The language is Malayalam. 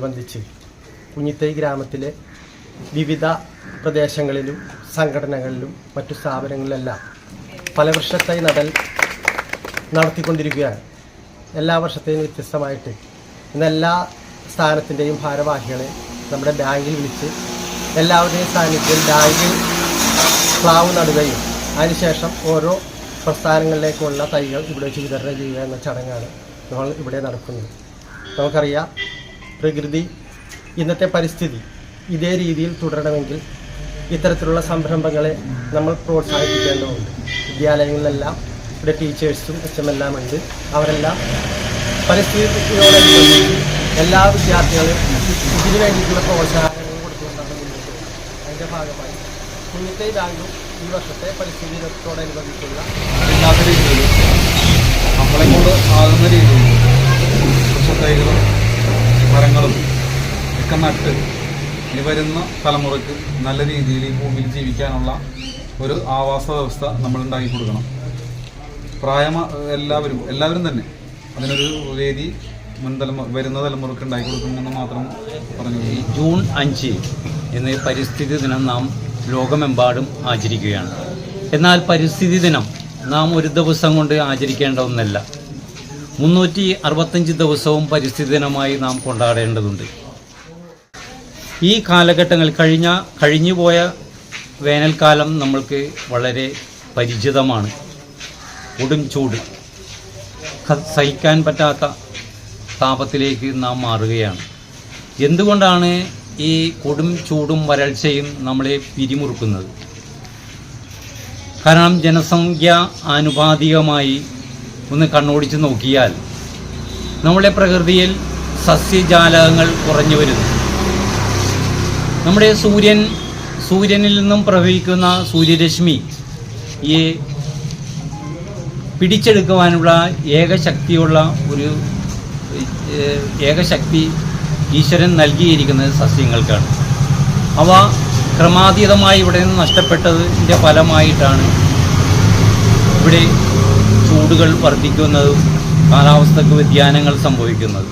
അനുബന്ധിച്ച് കുഞ്ഞിത്തൈ ഗ്രാമത്തിലെ വിവിധ പ്രദേശങ്ങളിലും സംഘടനകളിലും മറ്റു സ്ഥാപനങ്ങളിലെല്ലാം പല ഫലവൃക്ഷത്തൈ നടൽ നടത്തിക്കൊണ്ടിരിക്കുകയാണ്. എല്ലാ വർഷത്തെയും വ്യത്യസ്തമായിട്ട് ഇന്ന് എല്ലാ സ്ഥാനത്തിന്റെയും ഭാരവാഹികളെ നമ്മുടെ ബാങ്കിൽ വിളിച്ച് എല്ലാവരുടെയും സാന്നിധ്യം ബാങ്കിൽ പ്ലാവ് നടുകയും അതിനുശേഷം ഓരോ പ്രസ്ഥാനങ്ങളിലേക്കുള്ള തൈകൾ ഇവിടെ വെച്ച് വിതരണം ചെയ്യുക എന്ന ചടങ്ങാണ് നമ്മൾ ഇവിടെ നടക്കുന്നത്. നമുക്കറിയാം പ്രകൃതി ഇന്നത്തെ പരിസ്ഥിതി ഇതേ രീതിയിൽ തുടരണമെങ്കിൽ ഇത്തരത്തിലുള്ള സംരംഭങ്ങളെ നമ്മൾ പ്രോത്സാഹിപ്പിക്കേണ്ടതുണ്ട്. വിദ്യാലയങ്ങളിലെല്ലാം ഇവിടെ ടീച്ചേഴ്സും എച്ച് എല്ലാം ഉണ്ട്. അവരെല്ലാം പരിസ്ഥിതിയോടനുബന്ധിച്ച് എല്ലാ വിദ്യാർത്ഥികളും ഇതിനു വേണ്ടിയിട്ടുള്ള പ്രോത്സാഹനങ്ങൾ കൊടുത്തുകൊണ്ടാണ് മുന്നോട്ട് അതിന്റെ ഭാഗമായി കുഞ്ഞിത്തെ ബാങ്കും ഈ വർഷത്തെ പരിസ്ഥിതി ദിനത്തോടനുബന്ധിച്ചുള്ള രീതിയിൽ നമ്മളെ കൊണ്ട് ആകുന്ന രീതിയിൽ മരങ്ങളും ഒക്കെ നട്ട് ഇനി വരുന്ന തലമുറയ്ക്ക് നല്ല രീതിയിൽ ഈ ഭൂമിയിൽ ജീവിക്കാനുള്ള ഒരു ആവാസ വ്യവസ്ഥ നമ്മൾ ഉണ്ടാക്കി കൊടുക്കണം. പ്രായമ എല്ലാവരും എല്ലാവരും തന്നെ അതിനൊരു വേദി മുൻ തലമുറ വരുന്ന തലമുറയ്ക്ക് ഉണ്ടാക്കി കൊടുക്കണമെന്ന് മാത്രം പറഞ്ഞു ഈ ജൂൺ അഞ്ച് എന്ന പരിസ്ഥിതി ദിനം നാം ലോകമെമ്പാടും ആചരിക്കുകയാണ്. എന്നാൽ പരിസ്ഥിതി ദിനം നാം ഒരു ദിവസം കൊണ്ട് ആചരിക്കേണ്ട ഒന്നല്ല. മുന്നൂറ്റി അറുപത്തഞ്ച് ദിവസവും പരിസ്ഥിതി ദിനമായി നാം കൊണ്ടാടേണ്ടതുണ്ട്. ഈ കാലഘട്ടങ്ങൾ കഴിഞ്ഞ കഴിഞ്ഞുപോയ വേനൽക്കാലം നമ്മൾക്ക് വളരെ പരിചിതമാണ്. കൊടും ചൂട്. സഹിക്കാൻ പറ്റാത്ത താപത്തിലേക്ക് നാം മാറുകയാണ്. എന്തുകൊണ്ടാണ് ഈ കൊടും ചൂടും വരൾച്ചയും നമ്മളെ പിരിമുറുക്കുന്നത്? കാരണം ജനസംഖ്യ ആനുപാതികമായി ഒന്ന് കണ്ണോടിച്ച് നോക്കിയാൽ നമ്മുടെ പ്രകൃതിയിൽ സസ്യജാലകങ്ങൾ കുറഞ്ഞു വരുന്നു. നമ്മുടെ സൂര്യൻ സൂര്യനിൽ നിന്നും പ്രവഹിക്കുന്ന സൂര്യരശ്മി ഈ പിടിച്ചെടുക്കുവാനുള്ള ഏകശക്തിയുള്ള ഒരു ഏകശക്തി ഈശ്വരൻ നൽകിയിരിക്കുന്നത് സസ്യങ്ങൾക്കാണ്. അവ ക്രമാതീതമായി ഇവിടെ നിന്ന് നഷ്ടപ്പെട്ടതിന്റെ ഫലമായിട്ടാണ് ഇവിടെ ചൂടുകൾ വർദ്ധിക്കുന്നതും കാലാവസ്ഥക്ക് വ്യതിയാനങ്ങൾ സംഭവിക്കുന്നത്.